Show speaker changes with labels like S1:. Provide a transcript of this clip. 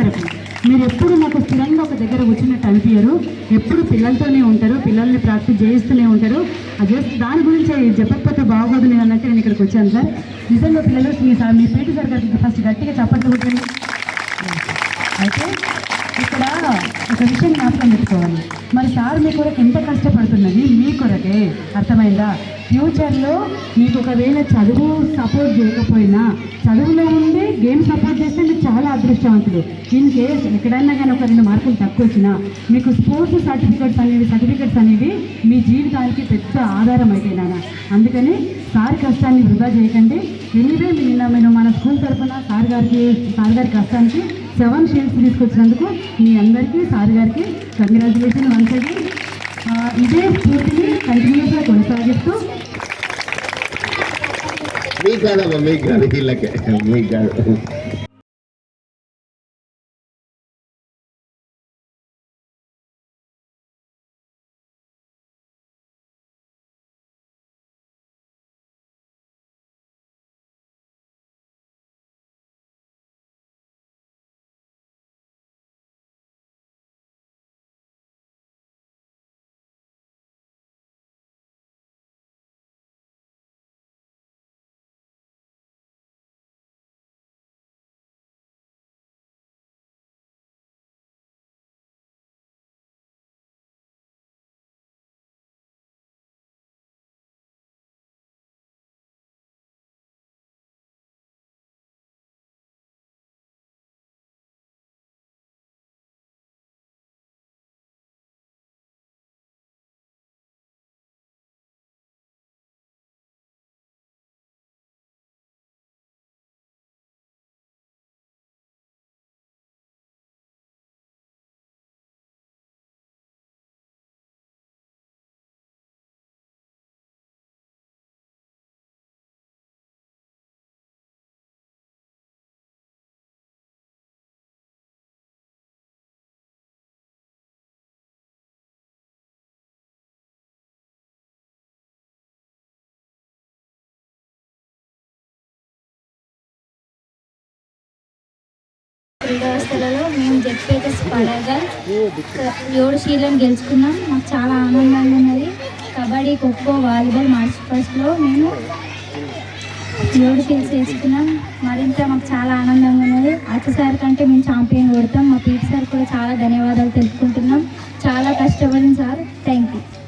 S1: వరకు మీరు ఎప్పుడు నాకు స్థిరంగా ఒక దగ్గర వచ్చినట్టు అనిపించరు ఎప్పుడు పిల్లలతోనే ఉంటారు పిల్లల్ని ప్రాక్టీస్ చేయిస్తూనే ఉంటారు. అది జస్ట్ దాని గురించి చెప్పకపోతే బాగోదు నేను అన్నట్టు నేను ఇక్కడికి వచ్చాను సార్. నిజంగా పిల్లలు మీ సార్ మీ పీటీ సార్ గారికి ఫస్ట్ గట్టిగా చప్పట్లు కొట్టండి. అయితే ఇక్కడ ఒక విషయం జ్ఞాపకం పెట్టుకోవాలి. మరి సార్ మీ కొరకు ఎంత కష్టపడుతున్నది? మీ కొరకే. అర్థమైందా? ఫ్యూచర్లో మీకు ఒకవేళ చదువు సపోర్ట్ చేయకపోయినా చదువులో ఉన్న గేమ్ సపోర్ట్ చేస్తే మీరు చాలా అదృష్టవంతులు. ఇన్ కేస్ ఎక్కడైనా కానీ ఒక రెండు మార్కులు తక్కువ వచ్చినా మీకు స్పోర్ట్స్ సర్టిఫికేట్స్ అనేవి సర్టిఫికేట్స్ అనేవి మీ జీవితానికి పెద్ద ఆధారం అయితే నాన్న. అందుకని సార్ కష్టాన్ని వృధా చేయకండి. ఎనీవే నిన్న నేను మన స్కూల్ తరఫున సార్ గారికి సార్ గారి కష్టానికి సెవెన్ షేల్స్ తీసుకొచ్చినందుకు మీ అందరికీ సార్ గారికి కంగ్రాచులేషన్ వన్స్ అగైన్ ఇదే స్ఫూర్తిని కంటిన్యూస్గా కొనసాగిస్తూ
S2: మీకు కాదమ్మా మీకు కాదు
S3: క్రీడావస్థలలో మేము జెడ్పీఎస్ పడగల్ ఏడు షీలను గెలుచుకున్నాం. మాకు చాలా ఆనందంగా ఉన్నది. కబడ్డీ ఖోఖో వాలీబాల్ మార్చ్ ఫస్ట్లో మేము ఏడు షీల్స్ వేసుకున్నాం. మరింత మాకు చాలా ఆనందంగా ఉన్నది. అతి సార్ కంటే మేము ఛాంపియన్ కొడతాం. మా పీటీ సార్ కూడా చాలా ధన్యవాదాలు తెలుసు